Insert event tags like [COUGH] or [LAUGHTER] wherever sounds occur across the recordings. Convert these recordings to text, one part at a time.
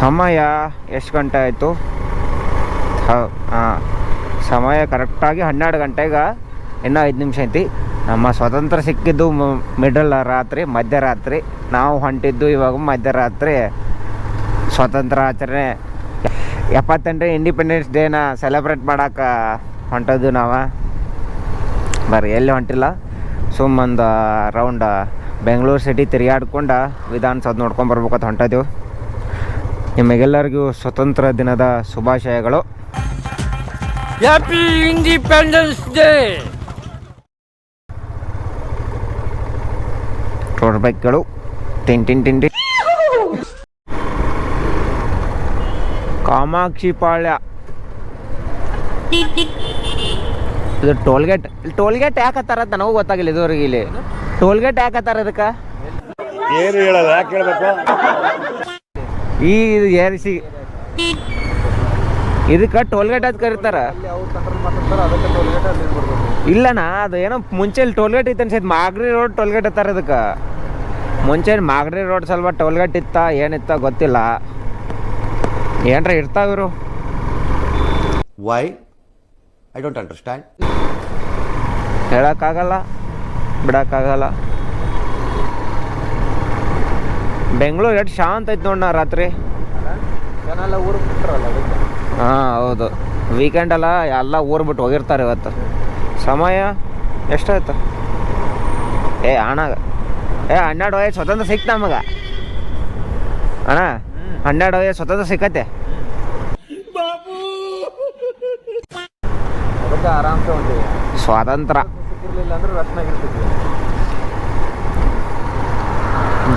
ಸಮಯ ಎಷ್ಟು ಗಂಟೆ ಆಯಿತು? ಹಾಂ ಸಮಯ ಕರೆಕ್ಟಾಗಿ ಹನ್ನೆರಡು ಗಂಟೆಗೆ ಇನ್ನೂ ಐದು ನಿಮಿಷ ಐತಿ. ನಮ್ಮ ಸ್ವತಂತ್ರ ಸಿಕ್ಕಿದ್ದು ಮಿಡಲ್ ರಾತ್ರಿ, ಮಧ್ಯರಾತ್ರಿ. ನಾವು ಹೊಂಟಿದ್ದು ಇವಾಗ ಮಧ್ಯರಾತ್ರಿ. ಸ್ವತಂತ್ರ ಆಚರಣೆ. ಎಪ್ಪತ್ತೆಂಟನೇ ಇಂಡಿಪೆಂಡೆನ್ಸ್ ಡೇನ ಸೆಲೆಬ್ರೇಟ್ ಮಾಡೋಕೆ ಹೊಂಟದ್ದು ನಾವು. ಬರ್ರಿ, ಎಲ್ಲಿ ಹೊಂಟಿಲ್ಲ? ಸುಮ್ಮೊಂದು ರೌಂಡ್ ಬೆಂಗಳೂರು ಸಿಟಿ ತಿರುಗಾಡ್ಕೊಂಡು ವಿಧಾನಸೌಧ ನೋಡ್ಕೊಂಡು ಬರ್ಬೇಕಂತ ಹೊಂಟಿದ್ದೆವು ನಿಮಗೆಲ್ಲರಿಗೂ ಸ್ವತಂತ್ರ ದಿನದ ಶುಭಾಶಯಗಳು. ಹ್ಯಾಪಿ ಇಂಡಿಪೆಂಡೆನ್ಸ್ ಡೇ ರೋಡ್ ಬೈಕ್ಗಳು ಟಿನ್ ಟಿನ್ ಟಿನ್ ಟಿನ್. ಕಾಮಾಕ್ಷಿ ಪಾಳ್ಯ. ಇದು ಟೋಲ್ಗೇಟ್ ಇಲ್ಲಿ ಟೋಲ್ಗೇಟ್ ಯಾಕೆ ಹತ್ತಾರ ಅಂತ ನನಗೂ ಗೊತ್ತಾಗಿಲ್ಲ ಇದುವರೆಗೆ ಇಲ್ಲಿ. ಟೋಲ್ಗೇಟ್ ಯಾಕೆ ಹತ್ತಾರ ಇದಕ್ಕೆ? ಏನು ಹೇಳಲ್ಲ ಯಾಕೆ ಹೇಳ್ಬೇಕು? ಈ ಇದು ಏರಿಸಿ. ಇದಕ್ಕೆ ಟೋಲ್ಗೇಟ್ ಅಂತ ಕರೀತಾರ. ಇಲ್ಲಣ್ಣ ಅದು ಏನೋ ಮುಂಚೆ ಇಲ್ಲಿ ಟೋಲ್ಗೇಟ್ ಇತ್ತು ಅನ್ಸೈತೆ ಮಾಗಡಿ ರೋಡ್ ಟೋಲ್ಗೇಟ್ ಇತ್ತಾರ ಇದಕ್ಕೆ. ಮುಂಚೆ ಮಾಗ್ರಿ ರೋಡ್ ಸ್ವಲ್ಪ ಟೋಲ್ಗೇಟ್ ಇತ್ತ ಏನಿತ್ತ ಗೊತ್ತಿಲ್ಲ. ಏನ್ರ ಇರ್ತಾವ ಇವರು. ವೈ ಐ ಡೋಂಟ್ ಅಂಡರ್ಸ್ಟ್ಯಾಂಡ್ ಹೇಳಕ್ಕಾಗಲ್ಲ ಬಿಡೋಕ್ಕಾಗಲ್ಲ. ಬೆಂಗಳೂರು ಎಷ್ಟು ಶಾಂತ ಐತೆ ನೋಡ್ ನಾ ರಾತ್ರಿ. ಹಾಂ ಹೌದು. ವೀಕೆಂಡ್ ಅಲ್ಲ ಎಲ್ಲ ಊರು ಬಿಟ್ಟು ಹೋಗಿರ್ತಾರೆ ಇವತ್ತು. ಸಮಯ ಎಷ್ಟಾಯ್ತು? ಏ ಅಣ್ಣ. ಏ ಹನ್ನೆರಡು ವಯಸ್ಸು ಸ್ವತಂತ್ರ ಸಿಕ್ತು ನಮಗೆ. ಅಣ್ಣ ಹನ್ನೆರಡು ವಯಸ್ಸು ಸ್ವತಂತ್ರ ಸಿಕ್ಕತ್ತೆ. ಸ್ವಾತಂತ್ರ್ಯ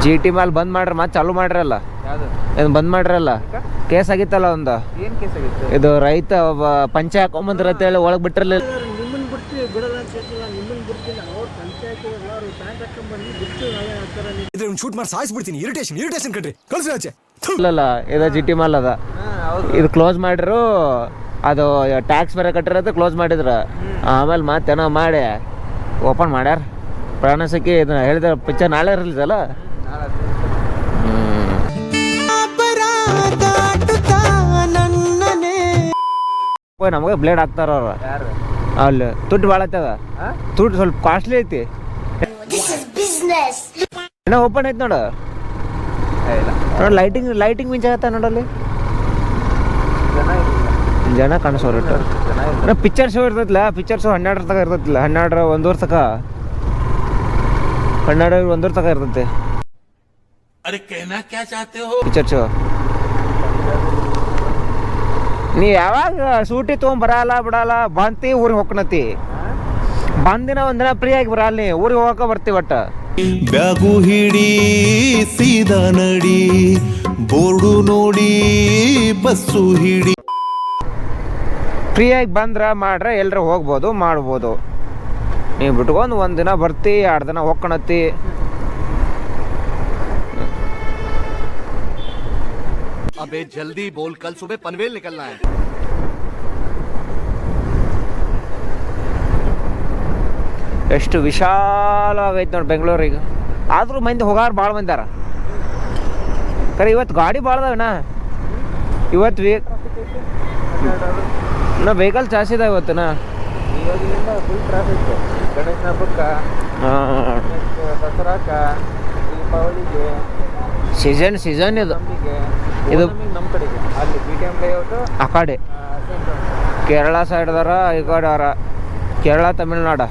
ಜಿ ಟಿ ಮ್ಯಾಲ ಬಂದ್ ಮಾಡ್ರಿ ಮತ್ತೆ ಚಾಲು ಮಾಡ್ರಲ್ಲ ಏನು ಬಂದ್ ಮಾಡ್ರಲ್ಲ ಕೇಸ್ ಆಗಿತ್ತಲ್ಲ ಒಂದು? ಏನ್ ಕೇಸ್ ಆಗಿತ್ತು? ಇದು ರೈತ ಒಬ್ಬ ಪಂಚೆ ಹಾಕೊಂಬಂದ್ರ ಅಂತೇಳಿ ಒಳಗೆ ಬಿಟ್ಟಿರ್ಲಿಲ್ಲ. ಶೂಟ್ ಮಾಡಿ ಸಾಯಿಸ್ಬಿಡ್ತೀನಿ. ಇರಿಟೇಷನ್ ಇರಿಟೇಷನ್ ಕಣ್ರಿ. ಕಳ್ಸಿ ಆಚೆ. ಥು. ಇಲ್ಲಲ್ಲ ಇದು ಜಿ ಟಿ ಮಾಲ್ ಅದ. ಇದು ಕ್ಲೋಸ್ ಮಾಡಿರು ಅದು ಟ್ಯಾಕ್ಸ್ ಬೇರೆ ಕಟ್ಟಿರೋದು ಕ್ಲೋಸ್ ಮಾಡಿದ್ರು. ಆಮೇಲೆ ಮತ್ತೇನೋ ಮಾಡಿ ಓಪನ್ ಮಾಡ್ಯಾರ. ಪ್ರಾಣಸಕ್ಕೆ ಇದನ್ನ ಹೇಳಿದ ಪಿಕ್ಚರ್ ನಾಳೆ ಓಯ್ ನಮಗೆ ಬ್ಲೇಡ್ ಹಾಕ್ತಾರ ಅವ್ರು. ಅಲ್ಲಿ ದುಡ್ಡು ಭಾಳ ಆಯ್ತದ? ತುಟ್ಟು ದುಡ್ಡು ಸ್ವಲ್ಪ ಕಾಸ್ಟ್ಲಿ ಐತಿ. ಏನೋ ಓಪನ್ ಐತಿ ನೋಡು. ನೋಡ ಇಲ್ಲ. ಲೈಟಿಂಗ್ ಲೈಟಿಂಗ್ ಮಿಂಚ ಆಗತ್ತ ನೋಡಲ್ಲಿ ಜನ ಕಾಣಿಸೋರ್ ಇಲ್ಲ ಪಿಕ್ಚರ್ ಶೋ ಇರ್ತೈತಿಲ್ಲ ಪಿಕ್ಚರ್ ಶೋ ಹನ್ನೆರಡರ ತನಕ ಇರ್ತೈತಿಲ್ಲ ಹನ್ನೆರಡರ ಒಂದೂವರೆ ತನಕ. ಹನ್ನೆರಡು ಒಂದೂವರೆ ತಕ ಇರ್ತೈತಿ. ಪಿಕ್ಚರ್ ಶೋ ನೀ ಯಾವಾಗ ಸೂಟಿ ತೊಗೊಂಡ್ ಬರಲ್ಲ ಬಿಡಲ್ಲ ಬಂತಿ ಊರಿಗೆ ಹೋಗ್ನತಿ ಬಂದಿನ ಒಂದಿನ ಫ್ರೀ ಆಗಿ ಬರಲ್ಲ ನೀ ಊರಿಗೆ ಹೋಗಕ ಬರ್ತಿ ಒಟ್ಟ. ಬ್ಯಾಗು ಹಿಡಿ ಸೀದಾ ನಡಿ ಬೋರ್ಡು ನೋಡಿ ಬಸ್ಸು ಹಿಡಿ. ಫ್ರೀ ಆಗಿ ಬಂದ್ರ ಮಾಡ್ರೆ ಎಲ್ಲರೂ ಹೋಗ್ಬೋದು ಮಾಡ್ಬೋದು. ನೀವು ಬಿಟ್ಕೊಂಡು ಒಂದಿನ ಬರ್ತಿ ಎರಡು ದಿನ ಹೋಗ್ಕೊಳತಿ ಅಬೇ ಜಲ್ದಿ ಬೋಲ್ ಕಲ್ ಸುಬೆ ಪನ್ವೇಲ್ ನಿಕಲ್ನಾ ಹೈ ಎಷ್ಟು ವಿಶಾಲವಾಗೈತೆ ನೋಡಿ ಬೆಂಗಳೂರಿಗೆ ಆದರೂ ಮಂದಿ ಹೋಗಾರ ಭಾಳ ಮಂದಾರ ಕರೆ ಇವತ್ತು ಗಾಡಿ ಭಾಳ ಅದಾವಣ್ಣ ಇವತ್ತು ವೇ ನಾ ವೆಹಿಕಲ್ ಜಾಸ್ತಿ ಇದಾವೆ ಇವತ್ತುನ ಇವಾಗಿನಿಂದ ಫುಲ್ ಟ್ರಾಫಿಕ್ ಗಣೇಶನ ಹಬ್ಬಕ್ಕ ಹಾಂ ದಸರಾಕ ದೀಪಾವಳಿಗೆ ಸೀಸನ್ ಸೀಸನ್ ಇದು. ಇದು- ಆ ಕಡೆ. ಕೇರಳ ಸೈಡ್ದಾರ ಈ ಕಡೆ ಅವರ Kerala Tamil Nadu.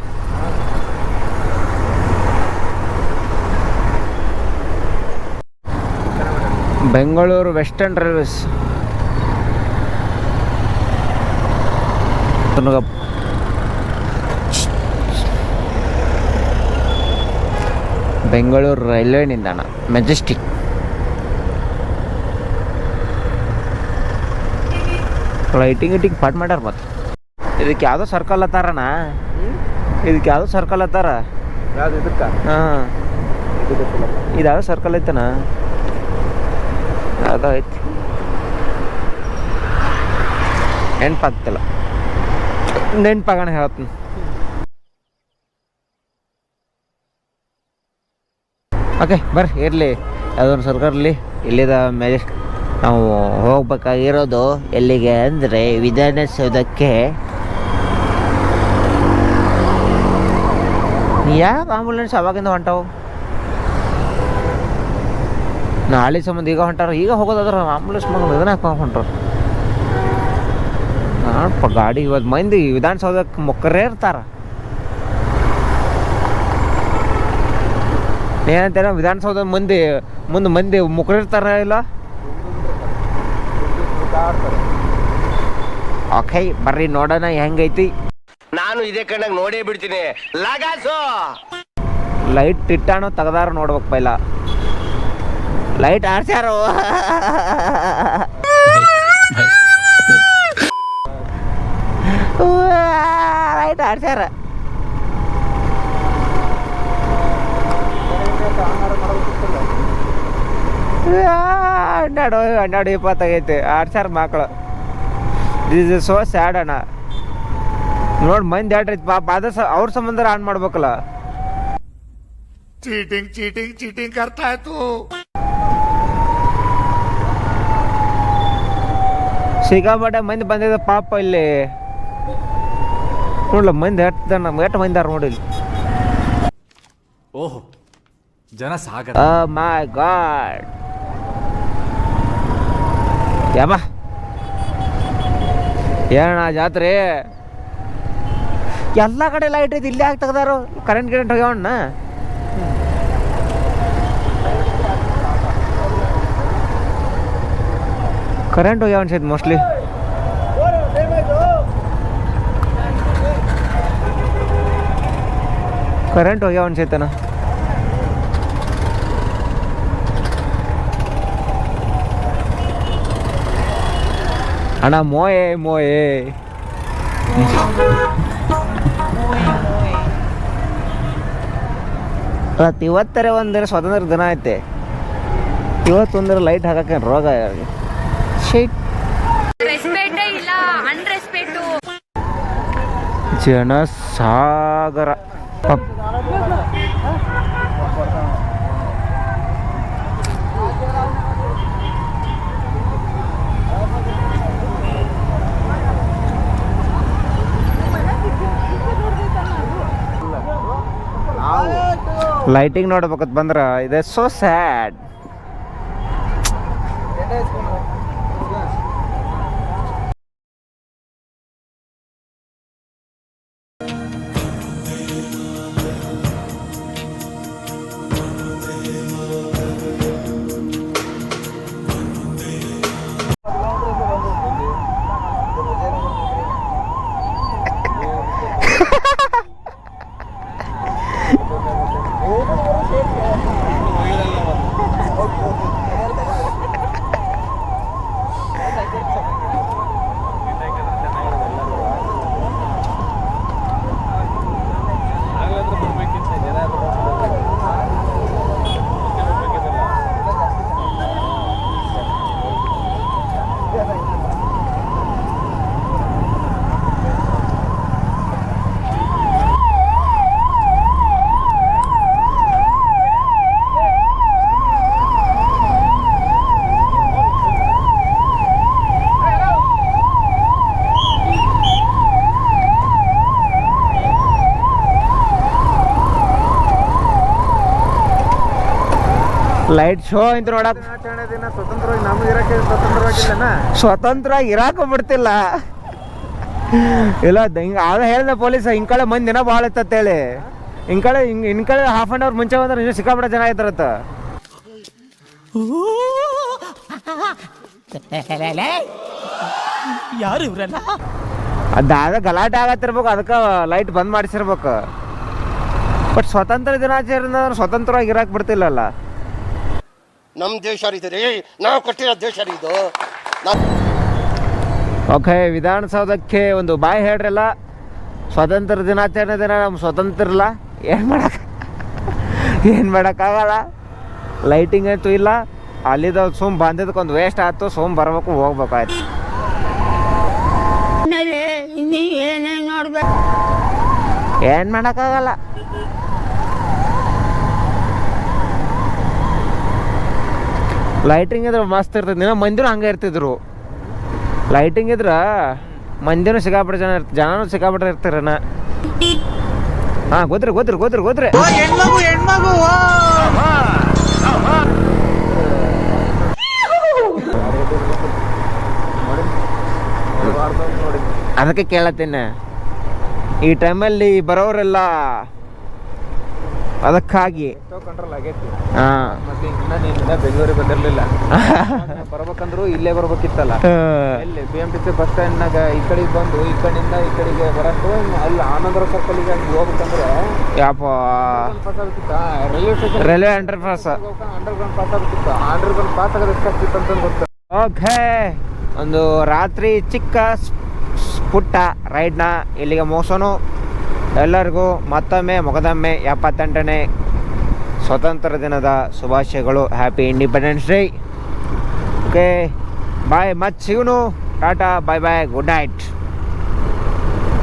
Bengaluru western railways Bengaluru railway ನಿಲ್ದಾಣ. ಮೆಜೆಸ್ಟಿಕ್ ಲೈಟಿಂಗ್ ಗಿಟಿಂಗ್ ಪಾಟ್ ಮಾಡ್ಯಾರ ಮತ್ತೆ ಇದಕ್ಕೆ ಯಾವುದೋ ಸರ್ಕಲ್ ಅತ್ತಾರಣ ಇದಕ್ಕೆ ಯಾವುದೋ ಸರ್ಕಲ್ ಅತ್ತಾರ ಯಾವ್ದು ಇದಕ್ಕೆ? ಹಾಂ. ಇದು ಯಾವುದೋ ಸರ್ಕಲ್ ಐತನ ಯಾವುದೋ ಐತಿ. ನೆನ್ಪಾಗ್ತಿಲ್ಲ. ನೆನ್ಪಾಗಣ ಹೇಳ್ತೀನಿ. ಓಕೆ ಬರ್ರಿ ಇರಲಿ. ಯಾವುದೊಂದು ಸರ್ಕಲ್ ಇಲ್ಲಿದ ಮೆಜೆಸ್ಟ್ ನಾವು ಹೋಗಬೇಕಾಗಿರೋದು ಎಲ್ಲಿಗೆ ಅಂದರೆ ವಿಧಾನಸೌಧಕ್ಕೆ. ಯಾವ ಆಂಬುಲೆನ್ಸ್ ಅವಾಗಿಂದ ಹೊಂಟವು? ನಾಳೆ ಸಂಬಂಧ ಈಗ ಹೊಂಟಾರ? ಈಗ ಹೋಗೋದಾದ್ರೆ ಆಂಬುಲೆನ್ಸ್ ಮಗನ ಇದನ್ನ ಹಾಕೊಂಡು ಹೊಂಟರು ನೋಡಪ್ಪ ಗಾಡಿ ಇವತ್ತು ಮಂದಿ ವಿಧಾನಸೌಧಕ್ಕೆ ಮೊಕ್ಕರೇ ಇರ್ತಾರ. ಏನಂತೇನ ವಿಧಾನಸೌಧ ಮಂದಿ, ಮುಂದೆ ಮಂದಿ ಮುಕ್ಕರಿರ್ತಾರ ಇಲ್ಲ? ಓಕೆ ಬರ್ರಿ ನೋಡೋಣ ಹೆಂಗೈತಿ? ನಾನು ಇದೇ ಕಣ್ಣಾಗ ನೋಡೇ ಬಿಡ್ತೀನಿ. ಲಗಾಸು! ಲೈಟ್ ಟಿಟ್ಟಾನು ತೆಗ್ದಾರ ನೋಡ್ಬೇಕು ಪೈಲ. ಲೈಟ್ ಆರ್ಸ್ಯಾರು ಲೈಟ್ [LAUGHS] ಆರ್ಸ್ಯಾರ ಹನ್ನೆರಡು ಹನ್ನೆರಡು ಇಪ್ಪತ್ತಾಗೈತೆ ಆರು ಸಾವಿರ ಮಕ್ಕಳು ದಿಸ್ ಇಸ್ ಸೋ ಸ್ಯಾಡ್ ಅಣ್ಣ. ನೋಡಿ ಮಂದಿ ಆಡ್ರೈತಿ ಪಾಪ ಅದ ಅವ್ರ ಸಂಬಂಧ ಆನ್ ಮಾಡ್ಬೇಕಲ್ಲ. ಚೀಟಿಂಗ್ ಚೀಟಿಂಗ್ ಚೀಟಿಂಗ್ ಕರ್ತಾ ಆಯ್ತು ಸಿಗಾಬಟ್ಟೆ ಮಂದಿ ಬಂದಿದೆ ಪಾಪ ಇಲ್ಲಿ. ನೋಡ್ಲ ಮಂದಿ ಹಟ್ಟ ನಮ್ಗೆ ಎಟ್ಟು ಮಂದಿ ನೋಡಿ ಇಲ್ಲಿ. ಓಹೋ ಜನ ಸಾಗರ. Oh ಮೈ ಗಾಡ್ ಯಮ್ಮ ಏನಣ್ಣ ಜಾತ್ರೆ? ಎಲ್ಲ ಕಡೆ ಲೈಟ್ ಐತಿ, ಇಲ್ಲಿ ಯಾಕೆ ತೆಗ್ದಾರು? ಕರೆಂಟ್ ಗಿರೆಂಟ್ ಹೋಗ್ಯಾವಣ್ಣ ಕರೆಂಟ್ ಹೋಗ್ಯಾವ ಸೈತ್ ಮೋಸ್ಟ್ಲಿ ಕರೆಂಟ್ ಹೋಗ್ಯಾವ ಅನ್ಸೈತನ ಅಣ್ಣ ಮೋಯೆ ಮೋಯೆ. ಇವತ್ತು ಇವತ್ತರೆ ಒಂದಿನ ಸ್ವಾತಂತ್ರ್ಯ ದಿನ ಐತೆ. ಇವತ್ತೊಂದಿರ ಲೈಟ್ ಹಾಕಕ್ಕೆ ರೋಗ ಶೇಟ್ ಜನಸಾಗರ. ಲೈಟಿಂಗ್ ನೋಡ್ಬೇಕಂತ ಬಂದ್ರ ಇದೆ ಸೋ ಸ್ಯಾಡ್ ಲೈಟ್ ಶೋ ಅಂತ ನೋಡಕ್ ಸ್ವತಂತ್ರ ಇರಾಕ ಬಿಡ್ತಿಲ್ಲ. ಇಲ್ಲ ಹಿಂಗ ಅದ ಹೇಳ್ದ ಪೊಲೀಸ್ ಹಿಂಗ್ ಕಡೆ ಮಂದಿ ದಿನ ಭಾಳ ಇತ್ತಂತ ಹೇಳಿ. ಹಿಂಗ್ ಕಡೆ ಹಿಂಗ್ ಕಡೆ ಹಾಫ್ ಅನ್ ಅವರ್ ಮುಂಚೆ ಬಂದ್ರೆ ಇನ್ನೂ ಸಿಕ್ಕಾಪಟ್ಟೆ ಜನ ಇದ್ರತ್ತ ಯಾರು ಇವ್ರಲ್ಲ? ಅದಾದ ಗಲಾಟೆ ಆಗತ್ತಿರ್ಬೇಕು ಅದಕ್ಕೆ ಲೈಟ್ ಬಂದ್ ಮಾಡಿಸಿರ್ಬೇಕು. ಬಟ್ ಸ್ವತಂತ್ರ ದಿನಾಚರಣೆ ಸ್ವತಂತ್ರವಾಗಿ ಇರಾಕ್ ಬಿಡ್ತಿಲ್ಲಲ್ಲ. ನಮ್ ದೇಶ ರೀ ನಾವು ಕಟ್ಟಿರೋ ದೇಶ ರೀ ಇದು ಓಕೆ ವಿಧಾನಸೌಧಕ್ಕೆ ಒಂದು ಬಾಯಿ ಹೇಳ್ರಲ್ಲ. ಸ್ವಾತಂತ್ರ್ಯ ದಿನಾಚರಣೆ ದಿನ ನಮ್ಮ ಸ್ವತಂತ್ರ ಇಲ್ಲ ಏನು ಮಾಡಕ್ಕೆ ಏನು ಮಾಡೋಕ್ಕಾಗಲ್ಲ ಲೈಟಿಂಗ್ ಅಂತೂ ಇಲ್ಲ. ಅಲ್ಲಿದ ಸುಮ್ ಬಂದಿದ್ದಕ್ಕೊಂದು ವೇಸ್ಟ್ ಆಯ್ತು. ಸುಮ್ ಬರಬೇಕು ಹೋಗ್ಬೇಕಾಯ್ತು. ಏನು ಮಾಡೋಕ್ಕಾಗಲ್ಲ ಲೈಟಿಂಗ್ ಇದ್ರೆ ಮಸ್ತ್ ಇರ್ತೈತಿ. ದಿನ ಮಂದಿನೂ ಹಂಗೆ ಇರ್ತಿದ್ರು. ಲೈಟಿಂಗ್ ಇದ್ರೆ ಮಂದಿನೂ ಸಿಕ್ಕಾಪಟ್ಟೆ ಜನ ಇರ್ತ ಜನನೂ ಸಿಕ್ಕಾಪಟ್ಟೆ ಇರ್ತಾರನ ಹಾಂ ಗೊತ್ತ್ರಿ ಗೊತ್ತ್ರಿ ಗೊತ್ತ್ರಿ ಗೊತ್ತ್ರಿ. ಅದಕ್ಕೆ ಕೇಳತ್ತೇನೆ. ಈ ಟೈಮಲ್ಲಿ ಬರೋರೆಲ್ಲ ಅದಕ್ಕಾಗಿ. ಕಂಟ್ರೋಲ್ ಆಗೈತಿ. ಹಾಂ. ಮತ್ತೆ ಇನ್ನ ನೀನಿಂದ ಬೆಂಗಳೂರಿಗೆ ಬಂದಿರ್ಲಿಲ್ಲ. ಬರ್ಬೇಕಂದ್ರು ಇಲ್ಲೇ ಬರ್ಬೇಕಿತ್ತಲ್ಲ. ಇಲ್ಲಿ B M T C bus ಸ್ಟ್ಯಾಂಡ್ನಾಗ ಈ ಕಡೆಗೆ ಬಂದು ಈ ಕಡೆಯಿಂದ ಈ ಕಡೆಗೆ ಬರಕ್ಕೆ ಅಲ್ಲಿ ಆನಂದರ ಸರ್ಕಲ್ಗೆ ಹೋಗ್ಬೇಕಂದ್ರೆ ಯಾಪ. Pass railway station railway underpass underground pass ಆಗ್ತಿತ್ತು? ಅಂಡರ್ ಗ್ರೌಂಡ್ ಪಾಸ್ ಆಗೋದು ಎಷ್ಟಾಗ್ತಿತ್ತು ಅಂತ ಗೊತ್ತು. ಓಕೆ. ಒಂದು ರಾತ್ರಿ ಚಿಕ್ಕ ಪುಟ್ಟ ರೈಡ್ನ ಇಲ್ಲಿಗೆ ಮುಗಿಸೋನು. ಎಲ್ಲರಿಗೂ ಮತ್ತೊಮ್ಮೆ ಮೊಗದೊಮ್ಮೆ ಎಪ್ಪತ್ತೆಂಟನೇ ಸ್ವತಂತ್ರ ದಿನದ ಶುಭಾಶಯಗಳು. Happy independence day okay bye ಮತ್ ಸಿಗುನು tata bye bye good night